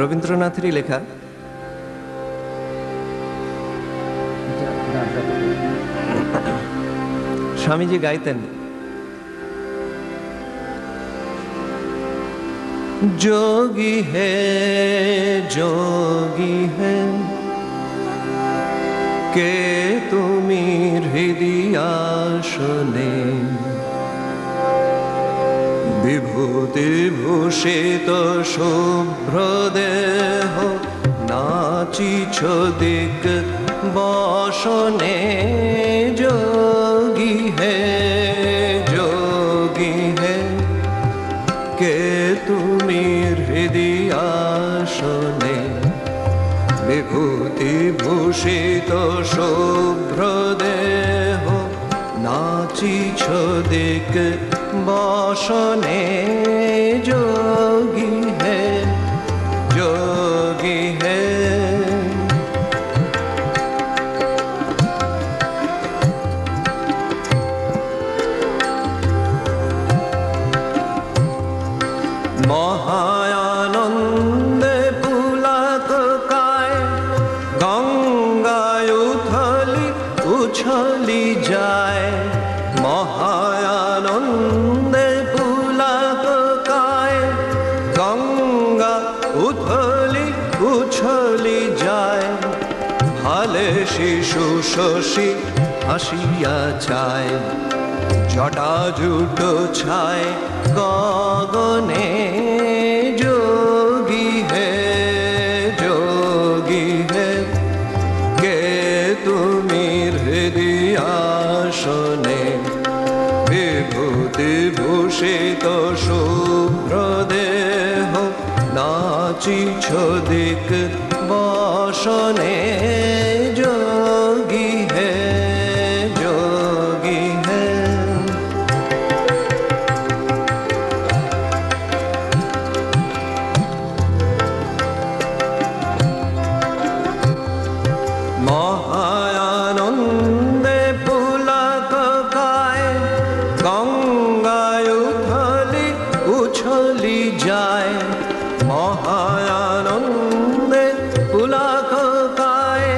রবীন্দ্রনাথেরই লেখা। স্বামীজি গাইতেন যোগী হে যোগী হে কে তুমি হৃদিয়াসনে বিভূতি ভূষিত শুভ্র দেহ নাচিছ দিক বসনে যোগী হে যোগী হে। কে তুমি হৃদয়াসনে বিভূতি ভূষিত শুভ্র দেহ নাচিছ দিক বসনে যোগী হে যোগী হে। উথলি উছলি যায়। মহায়ানন্দে উছলি যায়, ভালে শিশু শশী হাসিয়া চায়। জটা জুটো ছায়, গগনে যোগী হে যোগী হে। কে তুমি হৃদয়াসনে বিভূতি ভূষিত দেহ নাচিছ দিক বসনে যোগী হে যোগী হে মহায়ানন্দে পুলক গায় গঙ্গায় উথলি উছলি যায় মহায়ানন্দে পুলক গায়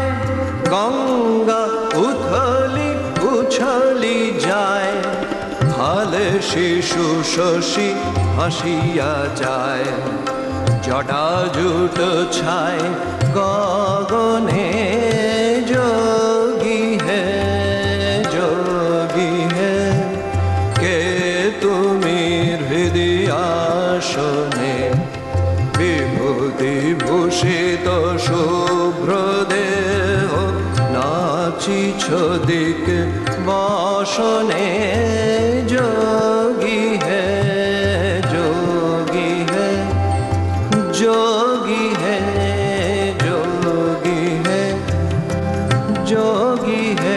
গঙ্গা উথলি উছলি যায়, ভালে শিশু শশী হাসিয়া যায়, জটা জুট ছায় গগনে বিভূষিত শুভ্রদেহ নাচিছ দিকে বাসনে যোগী হে যোগী হে যোগী হে যোগী হে যোগী হে